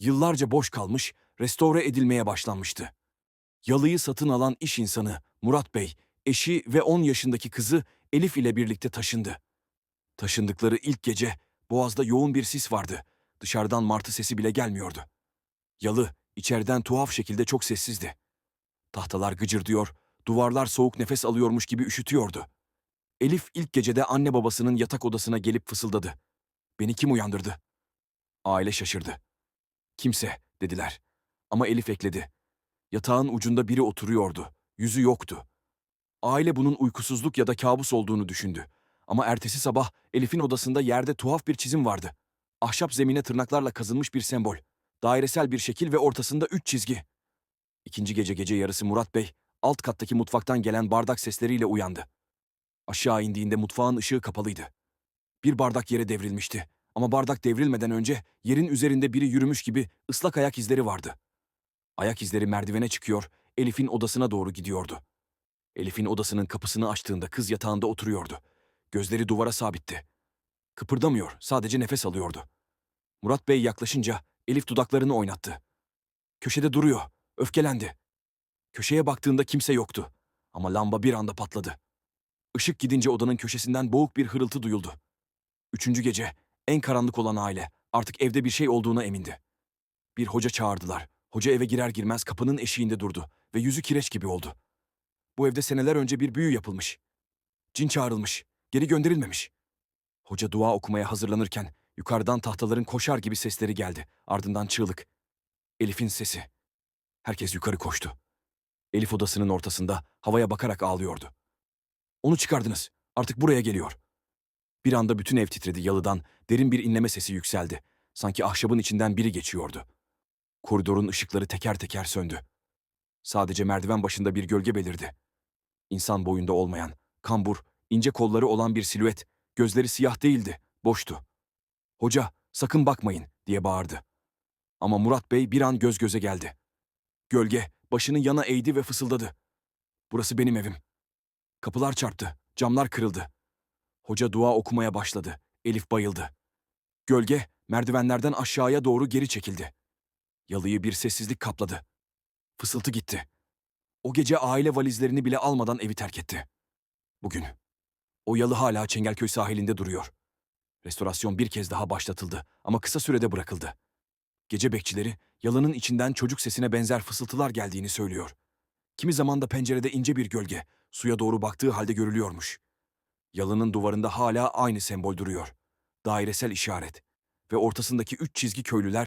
yıllarca boş kalmış, restore edilmeye başlanmıştı. Yalıyı satın alan iş insanı Murat Bey, eşi ve 10 yaşındaki kızı Elif ile birlikte taşındı. Taşındıkları ilk gece boğazda yoğun bir sis vardı. Dışarıdan martı sesi bile gelmiyordu. Yalı içeriden tuhaf şekilde çok sessizdi. Tahtalar gıcırdıyor, duvarlar soğuk nefes alıyormuş gibi üşütüyordu. Elif ilk gecede anne babasının yatak odasına gelip fısıldadı. Beni kim uyandırdı? Aile şaşırdı. Kimse dediler. Ama Elif ekledi. Yatağın ucunda biri oturuyordu. Yüzü yoktu. Aile bunun uykusuzluk ya da kabus olduğunu düşündü. Ama ertesi sabah Elif'in odasında yerde tuhaf bir çizim vardı. Ahşap zemine tırnaklarla kazınmış bir sembol. Dairesel bir şekil ve ortasında üç çizgi. İkinci gece gece yarısı Murat Bey, alt kattaki mutfaktan gelen bardak sesleriyle uyandı. Aşağı indiğinde mutfağın ışığı kapalıydı. Bir bardak yere devrilmişti. Ama bardak devrilmeden önce yerin üzerinde biri yürümüş gibi ıslak ayak izleri vardı. Ayak izleri merdivene çıkıyor, Elif'in odasına doğru gidiyordu. Elif'in odasının kapısını açtığında kız yatağında oturuyordu. Gözleri duvara sabitti. Kıpırdamıyor, sadece nefes alıyordu. Murat Bey yaklaşınca Elif dudaklarını oynattı. Köşede duruyor, öfkelendi. Köşeye baktığında kimse yoktu. Ama lamba bir anda patladı. Işık gidince odanın köşesinden boğuk bir hırıltı duyuldu. Üçüncü gece, en karanlık olan aile artık evde bir şey olduğuna emindi. Bir hoca çağırdılar. Hoca eve girer girmez kapının eşiğinde durdu ve yüzü kireç gibi oldu. Bu evde seneler önce bir büyü yapılmış. Cin çağrılmış, geri gönderilmemiş. Hoca dua okumaya hazırlanırken yukarıdan tahtaların koşar gibi sesleri geldi. Ardından çığlık. Elif'in sesi. Herkes yukarı koştu. Elif odasının ortasında havaya bakarak ağlıyordu. Onu çıkardınız. Artık buraya geliyor. Bir anda bütün ev titredi yalıdan. Derin bir inleme sesi yükseldi. Sanki ahşabın içinden biri geçiyordu. Koridorun ışıkları teker teker söndü. Sadece merdiven başında bir gölge belirdi. İnsan boyunda olmayan, kambur, ince kolları olan bir silüet, gözleri siyah değildi, boştu. Hoca, sakın bakmayın diye bağırdı. Ama Murat Bey bir an göz göze geldi. Gölge başını yana eğdi ve fısıldadı. Burası benim evim. Kapılar çarptı, camlar kırıldı. Hoca dua okumaya başladı. Elif bayıldı. Gölge merdivenlerden aşağıya doğru geri çekildi. Yalıyı bir sessizlik kapladı. Fısıltı gitti. O gece aile valizlerini bile almadan evi terk etti. Bugün o yalı hala Çengelköy sahilinde duruyor. Restorasyon bir kez daha başlatıldı ama kısa sürede bırakıldı. Gece bekçileri yalının içinden çocuk sesine benzer fısıltılar geldiğini söylüyor. Kimi zaman da pencerede ince bir gölge suya doğru baktığı halde görülüyormuş. Yalının duvarında hala aynı sembol duruyor. Dairesel işaret ve ortasındaki üç çizgi köylüler